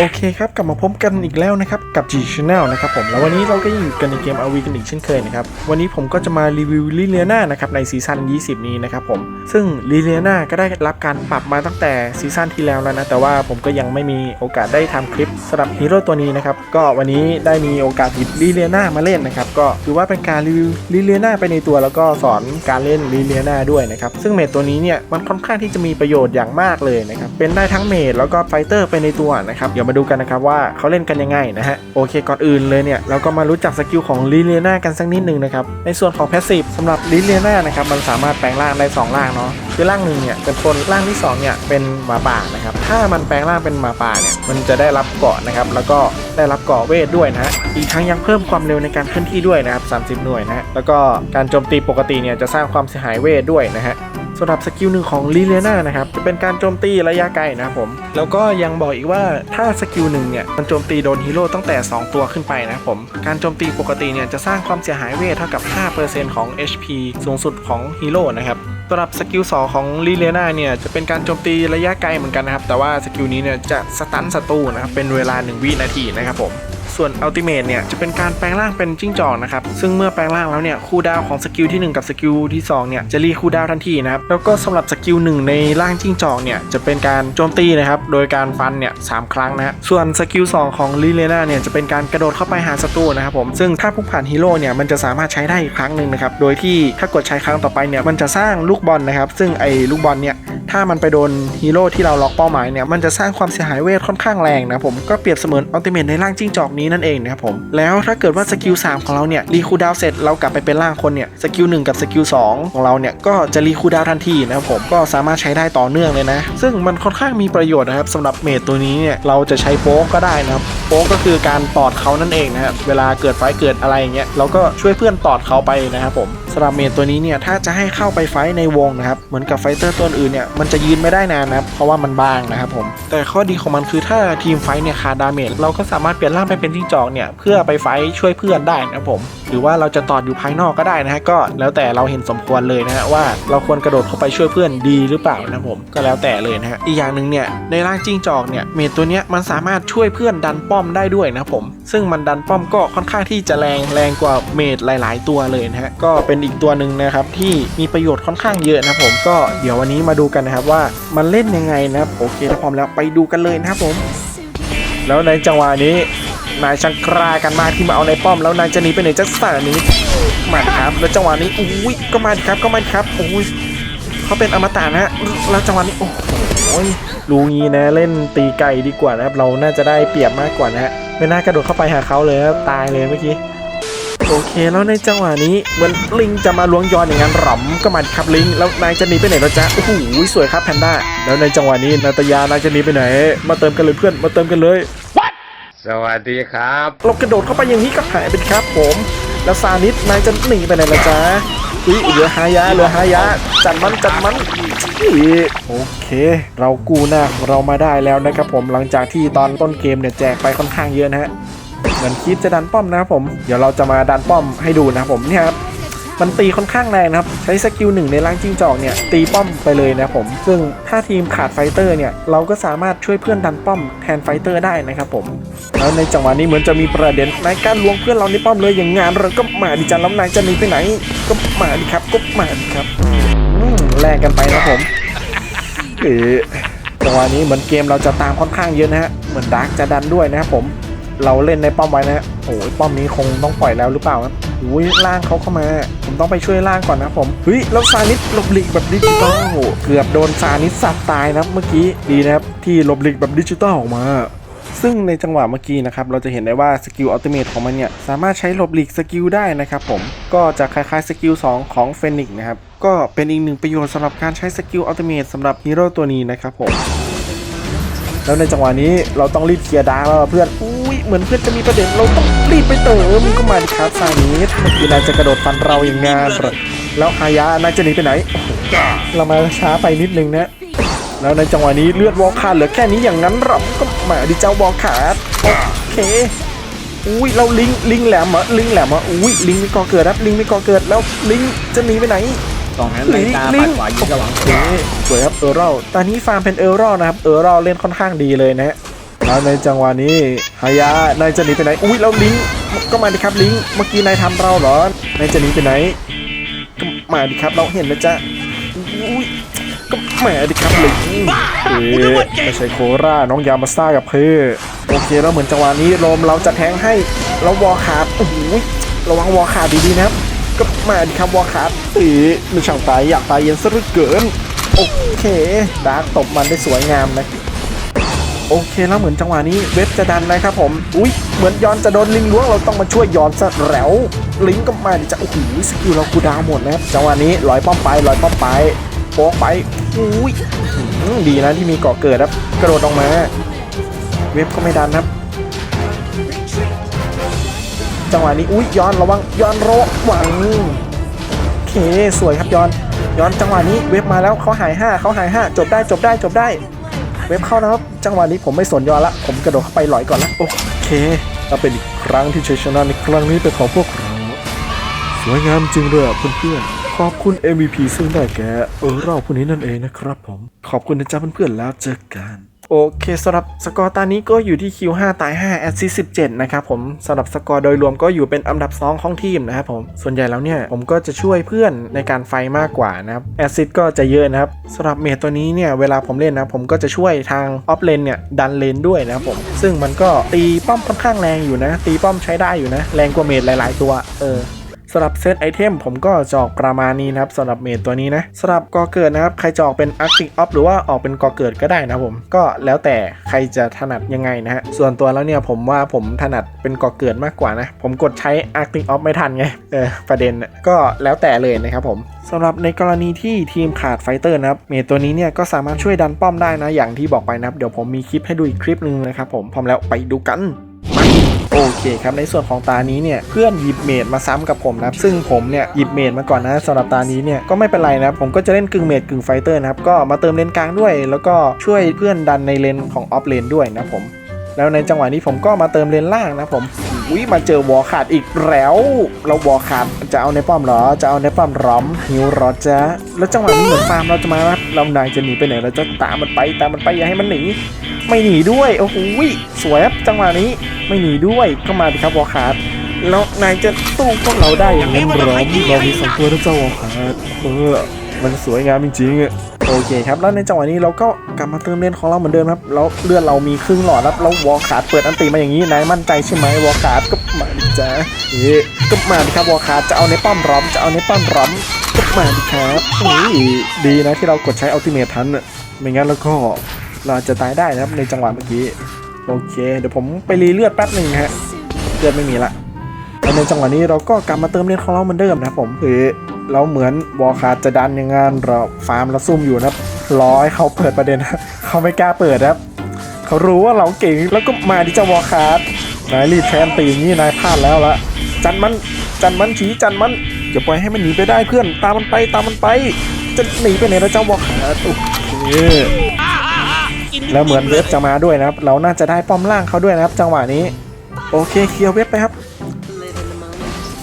โอเคครับกลับมาพบกันอีกแล้วนะครับกับ G Channel นะครับผมแล้ววันนี้เราก็ยังอยู่กันในเกม RV กันอีกเช่นเคยนะครับวันนี้ผมก็จะมารีวิวลิเลียนานะครับในซีซั่น 20 นี้นะครับผมซึ่งลิเลียนาก็ได้รับการปรับมาตั้งแต่ซีซั่นที่แล้วแล้วนะแต่ว่าผมก็ยังไม่มีโอกาสได้ทำคลิปสำหรับฮีโร่ตัวนี้นะครับก็วันนี้ได้มีโอกาสหยิบลิเลียนามาเล่นนะครับก็ถือว่าเป็นการรีวิวลิเลียนาไปในตัว แล้วก็สอนการเล่นลิเลียนาด้วยนะครับซึ่งเมดตัวนี้เนี่ยมันค่อนข้างที่จะมีประโยชน์อย่างมากเลยนะครับเป็นได้ทั้งเมดแล้วก็ไฟเตอร์ไปในตัวนะครับเดี๋ยวมาดูกันนะครับว่าเขาเล่นกันยังไงนะฮะโอเคก่อนอื่นเลยเนี่ยเราก็มารู้จักสกิลของลิเลียนากันสักนิดหนึ่งนะครับในส่วนของแพสซีฟสำหรับลิเลียนานะครับมันสามารถแปลงร่างได้สองร่างเนาะคือร่างหนึ่งเนี่ยเป็นคนร่างที่สองเนี่ยเป็นหมาป่านะครับถ้ามันแปลงร่างเป็นหมาป่าเนี่ยมันจะได้รับเกาะนะครับแล้วก็ได้รับเกาะเวทด้วยนะฮะอีกทั้งยังเพิ่มความเร็วในการเคลื่อนที่ด้วยนะครับ30 หน่วยนะฮะแล้วก็การโจมตีปกติเนี่ยจะสร้างความเสียหายเวทด้วยนะฮะ สำหรับสกิลหนึ่งของลีเลียนานะครับจะเป็นการโจมตีระยะไกลนะครับผม แล้วก็ยังบอกอีกว่าถ้าสกิลหนึ่งเนี่ยมันโจมตีโดนฮีโร่ตั้งแต่ 2 ตัวขึ้นไปนะครับผม การโจมตีปกติเนี่ยจะสร้างความเสียหายเวทเท่ากับ 5%ของ HP สูงสุดของฮีโร่นะครับสำหรับสกิล2ของลีเลนาเนี่ยจะเป็นการโจมตีระยะไกลเหมือนกันนะครับแต่ว่าสกิลนี้เนี่ยจะสตันศัตรูนะครับเป็นเวลา 1 วินาทีนะครับผม ส่วนอัลติเม e เนี่ยจะเป็นการแปลงร่างเป็นจิ้งจอกนะครับ ซึ่งเมื่อแปลงร่างแล้วเนี่ยคูลดาวของสกิลที่ 1 กับสกิลที่2เนี่ยจะรีคูลดาวทันทีนะครับ แล้วก็สำหรับสกิลหนึ่งในร่างจิ้งจอกเนี่ยจะเป็นการโจมตีนะครับโดยการฟันเนี่ยสามครั้งนะฮะส่วนสกิล2ของลีเลนาเนี่ยจะเป็นการกระโดดเข้าไปหาศัตรูนะครับผมซึ่งถ้าพุ่งผ่านฮีโร่เนี่ยมันจะสามารถใช้ได้อีกครั้งหนึ่งนะครับโดยที่ถ้ากดใช้ครั้งต่อไปเนี่ยมันจะสร้างลูกบอลนะครับซึ่งไอ้ลูกบอลเนี่ยถ้ามันไปโดนฮีโร่ที่เราล็อกเป้าหมายเนี่ยมันจะสร้างความเสียหายเวทค่อนข้างแรงนะผมก็เปรียบเสมือนอัลติเมทในร่างจิ้งจอกนี้นั่นเองนะครับผมแล้วถ้าเกิดว่าสกิล3ของเราเนี่ยรีคูดาวเสร็จเรากลับไปเป็นร่างคนเนี่ยสกิล1กับสกิล2ของเราเนี่ยก็จะรีคูดาวทันทีนะครับผมก็สามารถใช้ได้ต่อเนื่องเลยนะ ซึ่งมันค่อนข้างมีประโยชน์นะครับสำหรับเมทตัวนี้เนี่ยเราจะใช้โป๊กก็ได้นะครับโป๊กก็คือการตอดเขานั่นเองนะครับเวลาเกิดไฟเกิดอะไรอย่างเงี้ยเราก็ช่วยเพื่อนตอดเขาไปนะครับผม สำหรับเมทตัวนี้เนี่ยถ้าจะให้เข้าไปไฟในวงนะครับเหมือนกับไฟเตอร์ตัวอื่นเนี่ยมันจะยืนไม่ได้นานนะครับเพราะว่ามันบางนะครับผมแต่ข้อดีของมันคือถ้าทีมไฟเนี่ยขาดดาเมจเราก็สามารถเปลี่ยนร่างไปเป็นจิ้งจอกเนี่ยเพื่อไปไฟช่วยเพื่อนได้นะครับผม หรือว่าเราจะตอดอยู่ภายนอกก็ได้นะฮะก็แล้วแต่เราเห็นสมควรเลยนะฮะว่าเราควรกระโดดเข้าไปช่วยเพื่อนดีหรือเปล่านะผมก็แล้วแต่เลยนะฮะอีกอย่างหนึ่งเนี่ยในร่างจิ้งจอกเนี่ยเมทตัวเนี้ยมันสามารถช่วยเพื่อนดันป้อมได้ด้วยนะผม ซึ่งมันดันป้อมก็ค่อนข้างที่จะแรงแรงกว่าเมทหลาย ๆ ตัวเลยนะฮะก็เป็นอีกตัวหนึ่งนะครับที่มีประโยชน์ค่อนข้างเยอะนะผมก็เดี๋ยววันนี้มาดูกันนะครับว่ามันเล่นยังไงนะครับโอเคถ้าพร้อมแล้วไปดูกันเลยนะครับผม แล้วในจังหวะนี้ นายชังกรากันมากที่มาเอาในป้อมแล้วนายจะหนีไปไหนจากสานี้มาครับ แล้วจังหวะนี้อุ้ยก็มาครับก็มาครับอุ้ยเขาเป็นอมตะนะแล้วจังหวะนี้โอ้โหรู้งี้นะเล่นตีไก่ดีกว่านะครับ เราน่าจะได้เปรียบมากกว่านะฮะไม่น่ากระโดดเข้าไปหาเขาเลยครับตายเลยเมื่อกี้โอเคแล้วในจังหวะนี้เหมือนลิงจะมาล้วงยอนอย่างนั้นหรำก็มาครับลิงแล้วนายจะหนีไปไหนแล้วจ๊ะโอ้โหสวยครับแพนด้าแล้วในจังหวะนี้นาตยานายจะหนีไปไหน มาเติมกันเลยเพื่อนมาเติมกันเลย สวัสดีครับเรากระโดดเข้าไปอย่างนี้ก็หายไปครับผม แล้วซานิสนายจะหนีไปไหนล่ะจ๊ะอุ้ยเหลือหายะเหลือหายะ จัดมันจัดมันโอเค เรากู้หน้าของเรามาได้แล้วนะครับผมหลังจากที่ตอนต้นเกมเนี่ยแจกไปค่อนข้างเยอะนะฮะเหมือนคิดจะดันป้อมนะครับผม เดี๋ยวเราจะมาดันป้อมให้ดูนะครับผมนี่ครับ มันตีค่อนข้างแรงนะครับ ใช้สกิลหนึ่งในร่างจิ้งจอกเนี่ยตีป้อมไปเลยนะผม ซึ่งถ้าทีมขาดไฟเตอร์เนี่ยเราก็สามารถช่วยเพื่อนดันป้อมแทนไฟเตอร์ได้นะครับผมแล้วในจังหวะนี้เหมือนจะมีประเด็นนายการลวงเพื่อนเราในป้อมเลยอย่างงานเราก็มาดิจันแล้วนายจะหนีไปไหน ก็มาดิครับก็มาดิครับแลกกันไปนะผมเออจังหวะนี้เหมือนเกมเราจะตามค่อนข้างเยอะนะฮะเหมือนดาร์กจะดันด้วยนะครับผมเราเล่นในป้อมไว้นะฮะโอ้ยป้อมนี้คงต้องปล่อยแล้วหรือเปล่าครับ อุ้ยล่างเขาเข้ามา ผมต้องไปช่วยล่างก่อนนะผมเฮ้ยแล้วซานิสหลบหลีกแบบดิจิตอลโอ้โหเกือบโดนซานิสสับตายนะเมื่อกี้ดีนะครับที่หลบหลีกแบบดิจิตอลออกมาซึ่งในจังหวะเมื่อกี้นะครับ เราจะเห็นได้ว่าสกิลอัลติเมทของมันเนี่ย สามารถใช้หลบหลีกสกิลได้นะครับผม ก็จะคล้ายๆสกิล2ของเฟนิกนะครับ ก็เป็นอีกหนึ่งประโยชน์สำหรับการใช้สกิลอัลติเมทสำหรับฮีโร่ตัวนี้นะครับผม แล้วในจังหวะนี้เราต้องรีบเคลียร์ดาร์แล้วเพื่อนอุ เหมือนเพื่อนจะมีประเด็นเราต้องรีบไปเติมก็มาดิครับซานิสเมื่อกี้นายจะกระโดดฟันเราอย่างงานเหรอแล้วฮายะนายจะหนีไปไหนโอ้โหเรามาช้าไปนิดนึงนะ แล้วในจังหวะนี้เลือดวอลคาร์เหลือแค่นี้อย่างนั้นหรอก็มาดิเจ้าวอลคาร์โอเคอุ้ยเราลิงลิงแหลมเหรอลิงแหลมเหรออุ้ยลิงไม่ก่อเกิดครับลิงไม่ก่อเกิดแล้วลิงจะหนีไปไหนสองแฮนด์ไลตาปัดขวายิงระหว่างโอเคสวยครับเออร์รัลตอนนี้ฟาร์มเป็นเออร์รัลนะครับเออร์รัลเล่นค่อนข้างดีเลยนะฮะ แล้วในจังหวะนี้ฮายานายจะหนีไปไหน อุ้ยแล้วลิงก์ก็มาดิครับลิงก์เมื่อกี้นายทำเราเหรอนายจะหนีไปไหนก็มาดิครับเราเห็นแล้วจ้ะอุ้ยก็มาดิครับลิงก์เอ๊ะไม่ใช่โคราน้องยามาสต้ากับเพื่อโอเคแล้วเหมือนจังหวะนี้โรมเราจะแทงให้แล้ววอขาดโอ้โหระวังวอขาดดีๆนะครับก็มาดิครับวอขาดเอ๊ะมันช่างตายอยากตายเย็นซะเหลือเกินโอเคดาร์กตบมันได้สวยงามนะ โอเคแล้วเหมือนจังหวะนี้เว็บจะดันนะครับผม อุ้ยเหมือนย้อนจะโดนลิงล้วงเราต้องมาช่วยย้อนซะแล้วลิงก็มาจะโอ้โหสกิลเรากูดาวหมดนะจังหวะนี้ลอยป้อมไปลอยป้อมไปโป๊กไปอุ้ยดีนะที่มีเกาะเกิดครับกระโดดออกมา เว็บก็ไม่ดันครับ จังหวะนี้อุ้ยย้อนระวังย้อนโรหวังโอเคสวยครับย้อนย้อนจังหวะนี้เว็บมาแล้วเขาหายห้าเขาหายห้าจบได้จบได้จบได้ เว็บเข้านะครับ จังหวะนี้ผมไม่สนยอละ ผมกระโดดเข้าไปหลอยก่อนละ โอเคเราเป็นอีกครั้งที่ชัยชนะในครั้งนี้เป็นของพวกเรา สวยงามจริงเลยอะเพื่อนๆ ขอบคุณ MVP ซึ่งได้แก่เออเราผู้นี้นั่นเองนะครับผม ขอบคุณนะจ๊ะเพื่อนๆแล้วเจอกัน โอเคสำหรับสกอร์ตอนนี้ก็อยู่ที่คิว5ตาย5แอดซิ17 นะครับผมสำหรับสกอร์โดยรวมก็อยู่เป็นอันดับ 2 ของทีมนะครับผมส่วนใหญ่แล้วเนี่ยผมก็จะช่วยเพื่อนในการไฟมากกว่านะครับแอซิก็จะเยอะนะครับสำหรับเมทตัวนี้เนี่ยเวลาผมเล่นนะผมก็จะช่วยทางออฟเลนเนี่ยดันเลนด้วยนะครับผมซึ่งมันก็ตีป้อมค่อนข้างแรงอยู่นะ ตีป้อมใช้ได้อยู่นะ แรงกว่าเมทหลาย ๆ ตัวเออ สำหรับเซตไอเทมผมก็จะออกประมาณนี้นะครับสำหรับเมดตัวนี้นะสำหรับกอเกิดนะครับใครจะออกเป็นอาร์ติกออฟหรือว่าออกเป็นกอเกิดก็ได้นะผมก็แล้วแต่ใครจะถนัดยังไงนะฮะส่วนตัวแล้วเนี่ยผมว่าผมถนัดเป็นกอเกิดมากกว่านะ ผมกดใช้อาร์ติกออฟไม่ทันไงเออประเด็นก็แล้วแต่เลยนะครับผมสำหรับในกรณีที่ทีมขาดไฟเตอร์นะครับเมดตัวนี้เนี่ยก็สามารถช่วยดันป้อมได้นะอย่างที่บอกไปนะครับเดี๋ยวผมมีคลิปให้ดูอีกคลิปหนึ่งนะครับผมพร้อมแล้วไปดูกัน เคครับในส่วนของตานี้เนี่ยเพื่อนหยิบเมดมาซ้ำกับผมนะครับซึ่งผมเนี่ยหยิบเมดมาก่อนนะสำหรับตานี้เนี่ยก็ไม่เป็นไรนะครับผมก็จะเล่นกึ่งเมดกึ่งไฟเตอร์นะครับก็มาเติมเลนกลางด้วย แล้วก็ช่วยเพื่อนดันในเลนของออฟเลนด้วยนะผมแล้วในจังหวะนี้ผมก็มาเติมเลนล่างนะผม อุ้ยมาเจอวอขาดอีกแล้ว เราวอขาดจะเอาในป้อมเหรอ จะเอาในป้อมร้อมหิวรอจ๊ะแล้วจังหวะนี้เหมือนฟาร์มเราจะมาเรานายจะหนีไปไหนเราจะตามมันไปตามมันไปอย่าให้มันหนีไม่หนีด้วยโอ้โหสวยครับจังหวะนี้ไม่หนีด้วยก็มาดิครับวอขาดแล้วนายจะสู้พวกเราได้อย่างนั้นหรอเรามีสองตัวนะเจ้าวอขาดเออมันสวยงามจริงๆอะ โอเคครับ แล้วในจังหวะนี้เราก็กลับมาเติมเลนของเราเหมือนเดิมครับ แล้วเลือดเรามีครึ่งหลอดครับ แล้ววอลขาดเปิดอันตีมาอย่างนี้ นายมั่นใจใช่ไหมวอลขาดก็มาดิจ้าเอ๊ะก็มาดิครับวอลขาดจะเอาในป้อมร้อม จะเอาในป้อมร้อมก็มาดิครับอุ้ยดีนะที่เรากดใช้อัลติเมททันอะไม่งั้นแล้วก็เราจะตายได้นะครับในจังหวะเมื่อกี้ โอเค เดี๋ยวผมไปรีเลือดแป๊บหนึ่งฮะ เลือดไม่มีละแล้วในจังหวะนี้เราก็กลับมาเติมเลือดของเราเหมือนเดิมนะครับผมเออ เราเหมือนวอลคาร์จะดันอย่างงานเราฟาร์มเราซุ่มอยู่นะรอให้เขาเปิดประเด็นเขาไม่กล้าเปิดนะครับเขารู้ว่าเราเก่งแล้วก็มาดิเจ้าวอลคาร์นายรีบแทนตีนี้นายพลาดแล้วละจันมันจันมันชี้จันมันอย่าปล่อยให้มันหนีไปได้เพื่อนตามมันไปตามมันไป จะหนีไปไหนแล้วเจ้าวอลคาร์โอเคแล้วเหมือนเว็บจะมาด้วยนะครับ เราน่าจะได้ป้อมล่างเขาด้วยนะครับ จังหวะนี้ โอเคเคลียร์เว็บไปครับ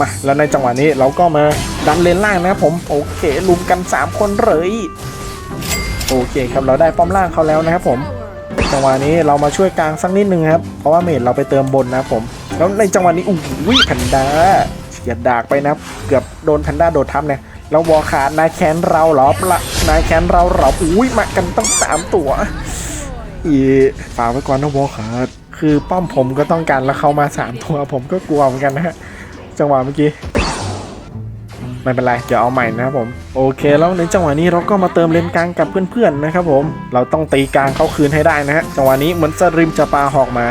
มา แล้วในจังหวะนี้เราก็มาดันเลนล่างนะครับผมโอเคลุมกัน 3 คนเลยโอเคครับเราได้ป้อมล่างเขาแล้วนะครับผม จังหวะนี้เรามาช่วยกลางสักนิดนึงครับเพราะว่าเมดเราไปเติมบนนะครับผมแล้วในจังหวะนี้อุ้ยแพนด้าเฉียดดากไปนะเกือบโดนแพนด้าโดดทับเนี่ยแล้ววอลขาดนายแคนเราหรอปละนายแคนเราหรออุ้ยมากันตั้งสามตัวอีฝากไว้ก่อนนะวอลขาดคือป้อมผมก็ต้องการแล้วเข้ามาสามตัวผมก็กลัวเหมือนกันนะฮะ จังหวะเมื่อกี้ไม่เป็นไร เดี๋ยวเอาใหม่นะครับผม โอเค แล้วในจังหวะนี้เราก็มาเติมเลนกลางกับเพื่อนๆนะครับผม เราต้องตีกลางเข้าคืนให้ได้นะฮะ จังหวะนี้เหมือนสริมจะปาหอกมา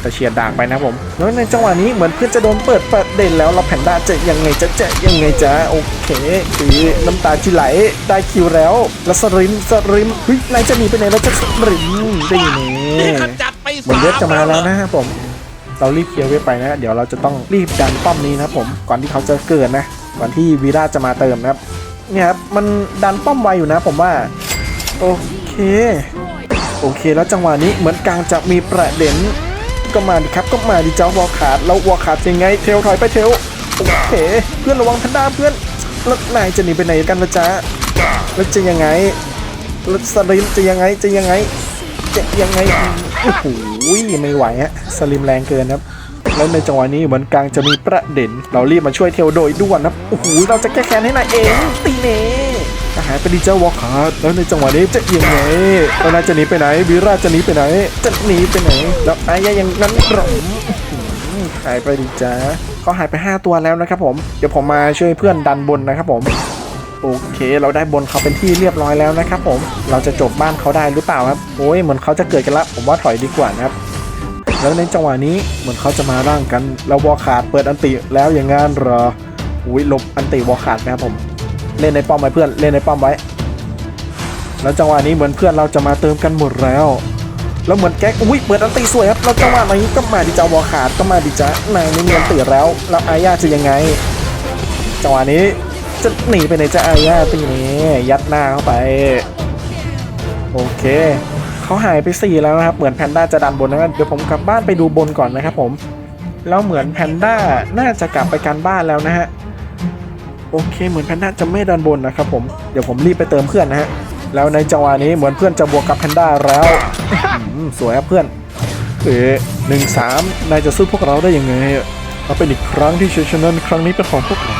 แต่เฉียดดากไปนะครับผม แล้วในจังหวะนี้เหมือนเพื่อนจะโดนเปิดประเด็นแล้วเราแพนด้าจะยังไงจะจะยังไงจะโอเคคือน้ำตาจิไหลได้คิวแล้ว แล้วสริมสริมเฮ้ยนายจะหนีไปไหนแล้วจะสริมได้ไงจัดไปเหมือนเว็บจะมาแล้วนะครับผม เรารีบเคลียร์เว็บไปนะเดี๋ยวเราจะต้องรีบดันป้อมนี้นะผมก่อนที่เขาจะเกิดนะก่อนที่วีราจะมาเติมนะครับเนี่ยครับมันดันป้อมไวอยู่นะผมว่าโอเค โอเคแล้วจังหวะนี้เหมือนกลางจะมีประเด็นก็มาดิครับก็มาดิเจ้าวอลขาดแล้ววอขาดยังไงเทลถอยไปเทลโอเคเพื่อนระวังพันด้าเพื่อนแล้วนายจะหนีไปไหนกันละจ๊ะแล้วจะยังไงแล้วสลิมจะยังไงจะยังไงจะยังไง โอ้โหไม่ไหวฮะสลิมแรงเกินครับ แล้วในจังหวะนี้เหมือนกลางจะมีประเด็น เรารีบมาช่วยเทวโดยด่วนนะโอ้โหเราจะแก้แค้นให้นายเองตีเน่หายไปดีเจ้าวอคาร์แล้วในจังหวะนี้จะยังไงแล้วนาจะหนีไปไหนวีราจะหนีไปไหน จะหนีไปไหน แล้วไอ้ยะยังงั้นหรออื้อหือหายไปดีจ้าเขาหายไป 5 ตัวแล้วนะครับผม เดี๋ยวผมมาช่วยเพื่อนดันบนนะครับผม โอเค เราได้บนเขาเป็นที่เรียบร้อยแล้วนะครับผมเราจะจบบ้านเขาได้หรือเปล่าครับโอ้ยเหมือนเขาจะเกิดกันละผมว่าถอยดีกว่านะครับแล้วในจังหวะนี้เหมือนเขาจะมาร่างกันแล้ววอลขาดเปิดอันติแล้วอย่างงั้นเหรออุ้ยลบอันติวอลขาดนะครับผม เล่นในป้อมไว้เพื่อนเล่นในป้อมไว้ แล้วจังหวะนี้เหมือนเพื่อนเราจะมาเติมกันหมดแล้วแล้วเหมือนแก๊กอุ้ยเปิดอันติสวยครับแล้วจังหวะนี้ก็มาดิจ้าวอลขาดก็มาดิจ้านายนี่มีอันติแล้วแล้วอาญาจะยังไงจังหวะนี้ จะหนีไปไหนจะอาญาตีนี้ ยัดหน้าเข้าไป โอเคเขาหายไป 4 แล้วนะครับ เหมือนแพนด้าจะดันบนนะเดี๋ยวผมกลับบ้านไปดูบนก่อนนะครับผมแล้วเหมือนแพนด้าน่าจะกลับไปการบ้านแล้วนะฮะโอเค เหมือนแพนด้าจะไม่ดันบนนะครับผมเดี๋ยวผมรีบไปเติมเพื่อนนะฮะแล้วในจังหวะนี้เหมือนเพื่อนจะบวกกับแพนด้าแล้วสวยครับเพื่อนเอ๋หนึ่งสามนายจะสู้พวกเราได้ยังไงเอาเป็นอีกครั้งที่ชัยชนะครั้งนี้เป็นของพวกเรา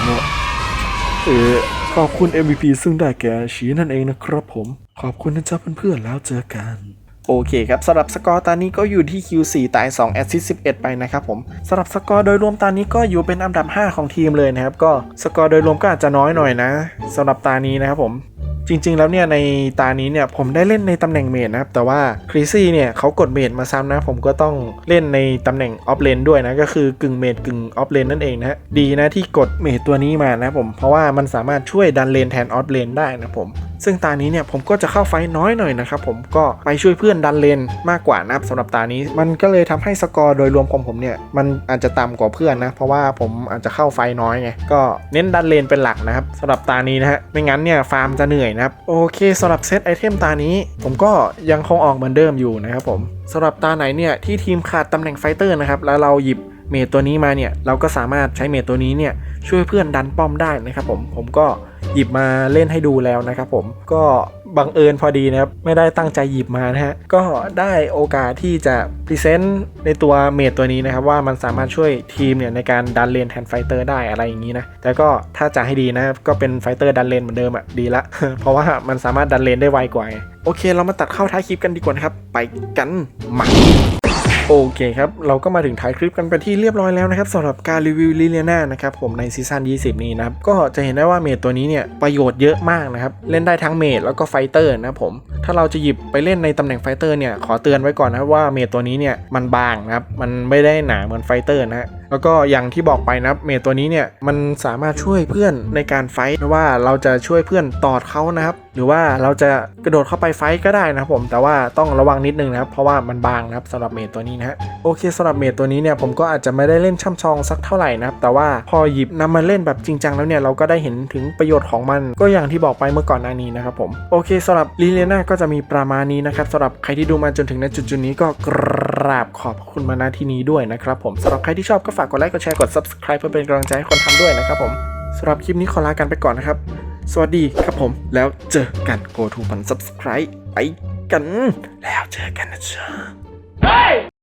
เออขอบคุณ MVP ซึ่งได้แก่ชีนั่นเองนะครับผม ขอบคุณนะจ๊ะเพื่อนๆแล้วเจอกัน โอเคครับสำหรับสกอร์ตอนนี้ก็อยู่ที่ Q4 ตาย2แอสซิส11 ไปนะครับผมสำหรับสกอร์โดยรวมตอนนี้ก็อยู่เป็นอันดับ 5 ของทีมเลยนะครับ ก็สกอร์โดยรวมก็อาจจะน้อยหน่อยนะสำหรับตานี้นะครับผม จริงๆ แล้วเนี่ยในตานี้เนี่ยผมได้เล่นในตำแหน่งเมดนะครับ แต่ว่าคริซี่เนี่ยเขากดเมดมาซ้ำนะ ผมก็ต้องเล่นในตำแหน่งออฟเลนด้วยนะ ก็คือกึ่งเมดกึ่งออฟเลนนั่นเองนะดีนะที่กดเมดตัวนี้มานะผม เพราะว่ามันสามารถช่วยดันเลนแทนออฟเลนได้นะผม ซึ่งตานี้เนี่ยผมก็จะเข้าไฟน้อยหน่อยนะครับผมก็ไปช่วยเพื่อนดันเลนมากกว่านะครับสำหรับตานี้ มันก็เลยทำให้สกอร์โดยรวมของผมเนี่ยมันอาจจะต่ำกว่าเพื่อนนะ เพราะว่าผมอาจจะเข้าไฟน้อยไงก็เน้นดันเลนเป็นหลักนะครับสำหรับตานี้นะฮะไม่งั้นเนี่ยฟาร์มจะเหนื่อยนะครับ โอเคสำหรับเซตไอเทมตานี้ ผมก็ยังคงออกเหมือนเดิมอยู่นะครับผมสำหรับตาไหนเนี่ยที่ทีมขาดตำแหน่งไฟเตอร์นะครับแล้วเราหยิบเมทตัวนี้มาเนี่ยเราก็สามารถใช้เมทตัวนี้เนี่ยช่วยเพื่อนดันป้อมได้นะครับผมผมก็ หยิบมาเล่นให้ดูแล้วนะครับผมก็บังเอิญพอดีนะครับ ไม่ได้ตั้งใจหยิบมานะฮะ ก็ได้โอกาสที่จะพรีเซนต์ในตัวเมดตัวนี้นะครับ ว่ามันสามารถช่วยทีมเนี่ยในการดันเลนแทนไฟเตอร์ได้อะไรอย่างนี้นะ แต่ก็ถ้าจะให้ดีนะครับก็เป็นไฟเตอร์ดันเลนเหมือนเดิมอะ่ะดีละ เพราะว่ามันสามารถดันเลนได้ไวกว่า โอเค เรามาตัดเข้าท้ายคลิปกันดีกว่านะครับ ไปกันมา โอเคครับ เราก็มาถึงท้ายคลิปกันเป็นที่เรียบร้อยแล้วนะครับสำหรับการรีวิวลิเลียนานะครับผมในซีซั่น20 นี้นะครับ ก็จะเห็นได้ว่าเมดตัวนี้เนี่ย ประโยชน์เยอะมากนะครับ เล่นได้ทั้งเมดแล้วก็ไฟเตอร์นะผม ถ้าเราจะหยิบไปเล่นในตำแหน่งไฟเตอร์เนี่ย ขอเตือนไว้ก่อนนะว่าเมดตัวนี้เนี่ยมันบางนะครับมันไม่ได้หนาเหมือนไฟเตอร์นะฮะแล้วก็อย่างที่บอกไปนะครับเมดตัวนี้เนี่ยมันสามารถช่วยเพื่อนในการไฟท์ไม่ว่าเราจะช่วยเพื่อนตอดเขานะครับ หรือว่าเราจะกระโดดเข้าไปไฟก็ได้นะครับผมแต่ว่าต้องระวังนิดนึงนะครับเพราะว่ามันบางนะครับสำหรับเมดตัวนี้นะฮะโอเคสำหรับเมดตัวนี้เนี่ยผมก็อาจจะไม่ได้เล่นช่ำชองสักเท่าไหร่นะครับแต่ว่าพอหยิบนำมาเล่นแบบจริงจังแล้วเนี่ยเราก็ได้เห็นถึงประโยชน์ของมัน ก็อย่างที่บอกไปเมื่อก่อนหน้านี้นะครับผมโอเคสำหรับลีเลียนาก็จะมีประมาณนี้นะครับสำหรับใครที่ดูมาจนถึงณจุดจุดนี้ก็กราบขอบคุณมาณที่นี้ด้วยนะครับผมสำหรับใครที่ชอบก็ฝากกดไลค์กดแชร์กด subscribe เพื่อเป็นกำลังใจให้คนทำด้วยนะครับผมสำหรับคลิปนี้ขอลากันไปก่อนนะครับ สวัสดีครับผมแล้วเจอกัน go to พัน subscribe ไปกัน แล้วเจอกันนะจ๊ะ